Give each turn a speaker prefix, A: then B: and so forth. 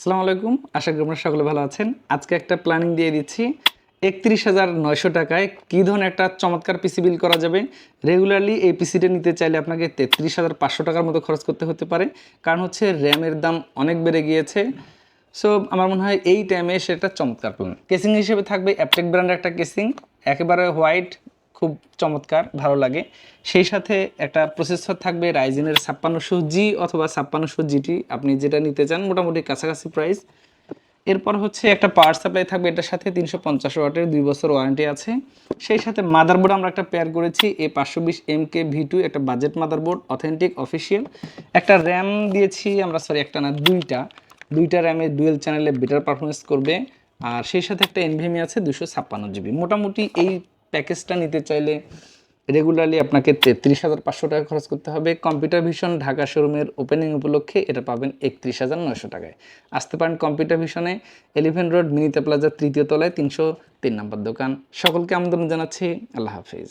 A: আসসালামু আলাইকুম। আশা করি আপনারা সকলে ভালো আছেন। আজকে একটা প্ল্যানিং দিয়ে দিচ্ছি। একত্রিশ হাজার নয়শো টাকায় কী ধরনের একটা চমৎকার পিসি বিল করা যাবে? রেগুলারলি এই পিসিটা নিতে চাইলে আপনাকে তেত্রিশ হাজার পাঁচশো টাকার মতো খরচ করতে হতে পারে। কারণ হচ্ছে র্যামের দাম অনেক বেড়ে গিয়েছে। সো আমার মনে হয় এই টাইমে সেটা চমৎকার। প্ল্যান কেসিং হিসেবে থাকবে অ্যাপটেক ব্র্যান্ডের একটা কেসিং একেবারে হোয়াইট খুব চমৎকার, ভালো লাগে। সেই সাথে একটা প্রসেসর থাকবে রাইজেনের ছাপ্পান্নশো জি অথবা ছাপ্পান্নশো জিটি আপনি যেটা নিতে চান, মোটামুটি কাছাকাছি প্রাইস এরপর হচ্ছে একটা পাওয়ার সাপ্লাই থাকবে, এটার সাথে তিনশো পঞ্চাশ ওয়াটের দুই বছর ওয়ারেন্টি আছে। সেই সাথে মাদারবোর্ড আমরা একটা পেয়ার করেছি, এ পাঁচশো বিশ এম কে ভি টু একটা বাজেট মাদারবোর্ড অথেন্টিক অফিসিয়াল একটা র্যাম দিয়েছি আমরা সরি একটা না, দুইটা। দুইটা র্যামে ডুয়েল চ্যানেলে বেটার পারফরমেন্স করবে। আর সেই সাথে একটা এনভিএমি আছে, দুশো ছাপ্পান্ন জিবি মোটামুটি এই প্যাকেজটা নিতে চাইলে রেগুলারলি আপনাকে তেত্রিশ হাজার পাঁচশো টাকা খরচ করতে হবে। কম্পিউটার ভিশন ঢাকা শোরুমের ওপেনিং উপলক্ষে এটা পাবেন একত্রিশ হাজার নয়শো টাকায়। আসতে পারেন কম্পিউটার ভিশনে এলিভেন রোড মিনিতা প্লাজার তৃতীয় তলায়, তিনশো তিন নম্বর দোকান। সকলকে আমন্ত্রণ জানাচ্ছি। আল্লাহ হাফিজ।